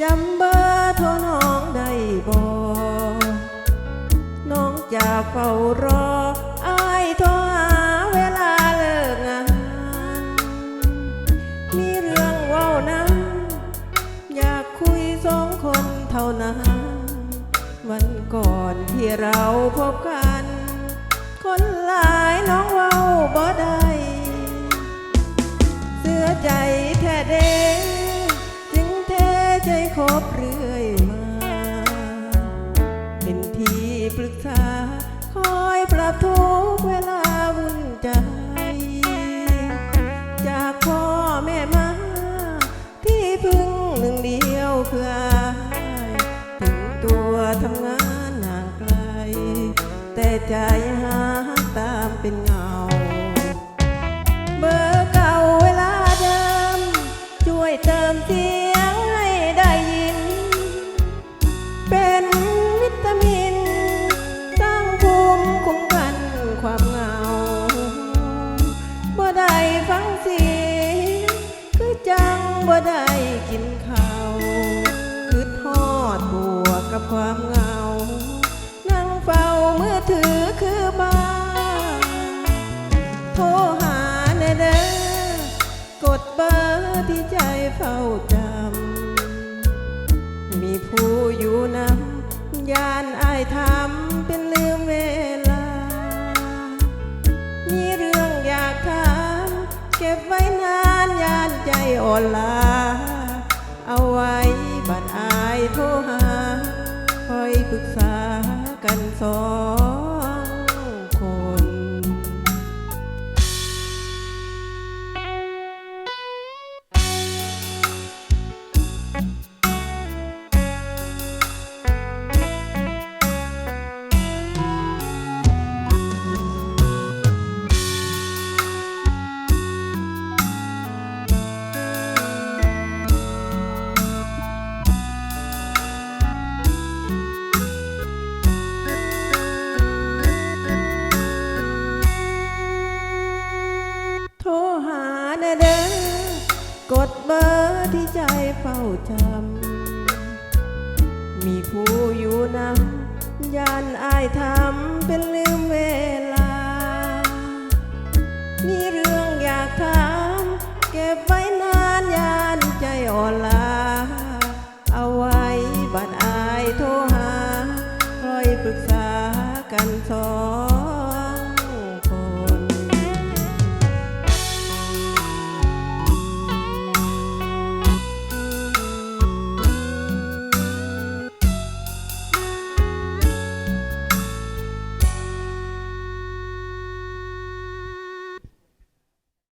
จำเบอร์โทรน้องได้บ่น้องจะเฝ้ารออายโทรหาเวลาเลิกงาน มีเรื่องเว้านั้นอยากคุยสองคนเท่านั้น วันก่อนที่เราพบกัน คนหลายน้องเว้าบ่ได้ ปรับทุกเวลาวุ่นใจ จากพ่อแม่มา ที่พึ่งหนึ่งเดียวคืออายถึงตัวทำงานห่างไกล แต่ใจหาตามเป็นเงา บ่ได้กินข้าวคือทอดบวกกับความเหงา นั่งเฝ้ามือถือคือบ้าโทรหาแน่เด้อกดเบอร์ที่ใจเฝ้าจำ มีผู้อยู่นำยานอายทำเป็นลืมเวลา มีเรื่องอยากถามเก็บไว้นานยานใจ อ่อนลา เอาไว้บัดอายโทรหาคอยปรึกษากันสอง ที่ใจเฝ้าจำ มีผู้อยู่นำยานอายทำเป็นลืมเวลา มีเรื่องอยากถามเก็บไว้นานยานใจอ่อนลา เอาไว้บัดอายโทรหาคอยปรึกษากันสอง